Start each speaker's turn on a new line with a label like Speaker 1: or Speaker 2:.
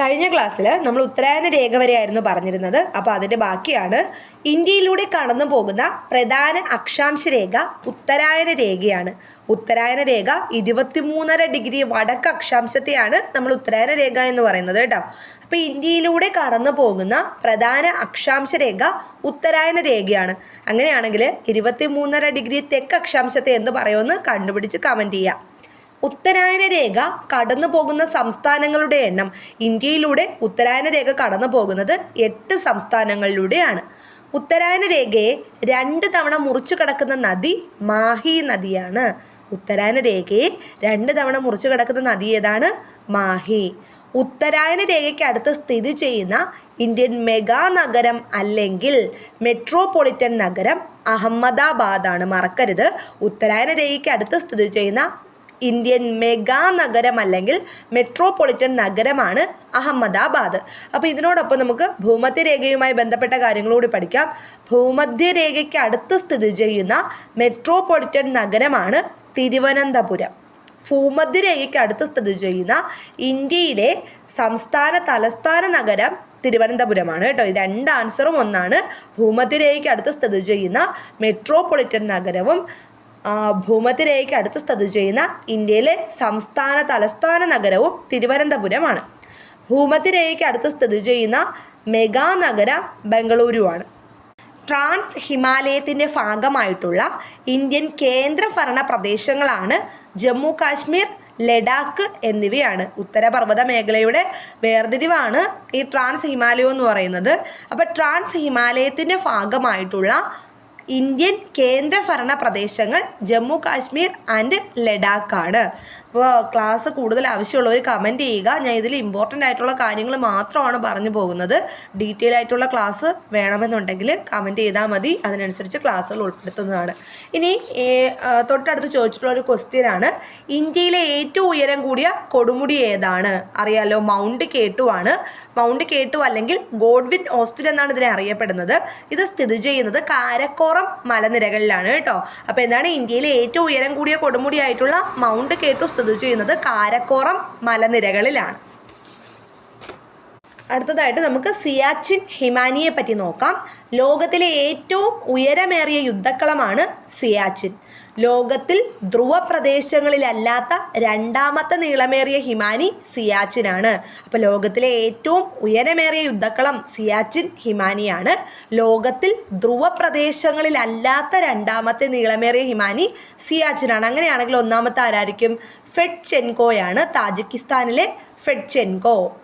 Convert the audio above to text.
Speaker 1: കഴിഞ്ഞ ക്ലാസ്സിൽ നമ്മൾ ഉത്തരായന രേഖ വരെയായിരുന്നു പറഞ്ഞിരുന്നത്. അപ്പോൾ അതിന്റെ ബാക്കിയാണ് ഇന്ത്യയിലൂടെ കടന്നു പോകുന്ന പ്രധാന അക്ഷാംശ രേഖ ഉത്തരായന രേഖയാണ്. ഉത്തരായന രേഖ ഇരുപത്തിമൂന്നര ഡിഗ്രി വടക്ക് അക്ഷാംശത്തെയാണ് നമ്മൾ ഉത്തരായന രേഖ എന്ന് പറയുന്നത് കേട്ടോ. അപ്പോൾ ഇന്ത്യയിലൂടെ കടന്നു പോകുന്ന പ്രധാന അക്ഷാംശ രേഖ ഉത്തരായന രേഖയാണ്. അങ്ങനെയാണെങ്കിൽ ഇരുപത്തിമൂന്നര ഡിഗ്രി തെക്ക് അക്ഷാംശത്തെ എന്ന് പറയുമെന്ന് കണ്ടുപിടിച്ച് കമന്റ് ചെയ്യുക. ഉത്തരായന രേഖ കടന്നു പോകുന്ന സംസ്ഥാനങ്ങളുടെ എണ്ണം ഇന്ത്യയിലൂടെ ഉത്തരായന രേഖ കടന്നു പോകുന്നത് എട്ട് സംസ്ഥാനങ്ങളിലൂടെയാണ്. ഉത്തരായന രേഖയെ രണ്ട് തവണ മുറിച്ചു കടക്കുന്ന നദി മാഹി നദിയാണ്. ഉത്തരായന രേഖയെ രണ്ട് തവണ മുറിച്ചു കടക്കുന്ന നദി ഏതാണ്? മാഹി. ഉത്തരായന രേഖയ്ക്ക് അടുത്ത് സ്ഥിതി ചെയ്യുന്ന ഇന്ത്യൻ മെഗാ നഗരം അല്ലെങ്കിൽ മെട്രോപൊളിറ്റൻ നഗരം അഹമ്മദാബാദാണ്. മറക്കരുത്. ഉത്തരായന രേഖയ്ക്ക് അടുത്ത് സ്ഥിതി ചെയ്യുന്ന ഇന്ത്യൻ മെഗാ നഗരം അല്ലെങ്കിൽ മെട്രോപൊളിറ്റൻ നഗരമാണ് അഹമ്മദാബാദ്. അപ്പോൾ ഇതിനോടൊപ്പം നമുക്ക് ഭൂമധ്യരേഖയുമായി ബന്ധപ്പെട്ട കാര്യങ്ങളൂടി പഠിക്കാം. ഭൂമധ്യരേഖയ്ക്ക് അടുത്ത് സ്ഥിതി ചെയ്യുന്ന മെട്രോപൊളിറ്റൻ നഗരമാണ് തിരുവനന്തപുരം. ഭൂമധ്യരേഖയ്ക്ക് അടുത്ത് സ്ഥിതി ചെയ്യുന്ന ഇന്ത്യയിലെ സംസ്ഥാന തലസ്ഥാന നഗരം തിരുവനന്തപുരമാണ് കേട്ടോ. രണ്ട് ആൻസറും ഒന്നാണ്. ഭൂമധ്യരേഖയ്ക്ക് അടുത്ത് സ്ഥിതി ചെയ്യുന്ന മെട്രോപൊളിറ്റൻ നഗരവും ഭൂമധ്യരേഖയ്ക്ക് അടുത്ത് സ്ഥിതി ചെയ്യുന്ന ഇന്ത്യയിലെ സംസ്ഥാന തലസ്ഥാന നഗരവും തിരുവനന്തപുരമാണ്. ഭൂമധ്യരേഖയ്ക്ക് അടുത്ത് സ്ഥിതി ചെയ്യുന്ന മെഗാ നഗരം ബംഗളൂരുവാണ്. ട്രാൻസ് ഹിമാലയത്തിന്റെ ഭാഗമായിട്ടുള്ള ഇന്ത്യൻ കേന്ദ്രഭരണ പ്രദേശങ്ങളാണ് ജമ്മു കാശ്മീർ ലഡാക്ക് എന്നിവയാണ്. ഉത്തരപർവത മേഖലയുടെ വേർതിരിവാണ് ഈ ട്രാൻസ് ഹിമാലയം എന്ന് പറയുന്നത്. അപ്പോൾ ട്രാൻസ് ഹിമാലയത്തിന്റെ ഭാഗമായിട്ടുള്ള ഇന്ത്യൻ കേന്ദ്രഭരണ പ്രദേശങ്ങൾ ജമ്മു കാശ്മീർ ആൻഡ് ലഡാക്കാണ്. അപ്പോൾ ക്ലാസ് കൂടുതൽ ആവശ്യമുള്ളവർ കമന്റ് ചെയ്യുക. ഞാൻ ഇതിൽ ഇമ്പോർട്ടന്റ് ആയിട്ടുള്ള കാര്യങ്ങൾ മാത്രമാണ് പറഞ്ഞു പോകുന്നത്. ഡീറ്റെയിൽ ആയിട്ടുള്ള ക്ലാസ് വേണമെന്നുണ്ടെങ്കിൽ കമന്റ് ചെയ്താൽ മതി. അതിനനുസരിച്ച് ക്ലാസ്സുകൾ ഉൾപ്പെടുത്തുന്നതാണ്. ഇനി തൊട്ടടുത്ത് ചോദിച്ചിട്ടുള്ള ഒരു ക്വസ്റ്റ്യൻ ആണ്. ഇന്ത്യയിലെ ഏറ്റവും ഉയരം കൂടിയ കൊടുമുടി ഏതാണ്? അറിയാലോ മൗണ്ട് കേട്ടു ആണ്. മൗണ്ട് കേട്ടു അല്ലെങ്കിൽ ഗോഡ്വിൻ ഓസ്റ്റിൻ എന്നാണ് ഇതിനെ അറിയപ്പെടുന്നത്. ഇത് സ്ഥിതി ചെയ്യുന്നത് കാരക്കോറം മലനിരകളിലാണ് കേട്ടോ. അപ്പോൾ എന്താണ് ഇന്ത്യയിലെ ഏറ്റവും ഉയരം കൂടിയ കൊടുമുടിയായിട്ടുള്ള മൗണ്ട് കേട്ടു സ്ഥിതി ചെയ്യുന്നത് കാരക്കോറം മലനിരകളിലാണ്. അടുത്തതായിട്ട് നമുക്ക് സിയാച്ചിൻ ഹിമാനിയെ പറ്റി നോക്കാം. ലോകത്തിലെ ഏറ്റവും ഉയരമേറിയ യുദ്ധക്കളമാണ് സിയാച്ചിൻ. ലോകത്തിൽ ധ്രുവ പ്രദേശങ്ങളിലല്ലാത്ത രണ്ടാമത്തെ നീളമേറിയ ഹിമാനി സിയാച്ചിനാണ്. അപ്പോൾ ലോകത്തിലെ ഏറ്റവും ഉയരമേറിയ യുദ്ധക്കളം സിയാച്ചിൻ ഹിമാനിയാണ്. ലോകത്തിൽ ധ്രുവ പ്രദേശങ്ങളിലല്ലാത്ത രണ്ടാമത്തെ നീളമേറിയ ഹിമാനി സിയാച്ചിനാണ്. അങ്ങനെയാണെങ്കിൽ ഒന്നാമത്തെ ആരായിരിക്കും? ഫെഡ് ചെൻകോയാണ് താജിക്കിസ്ഥാനിലെ ഫെഡ്ചെൻകോ.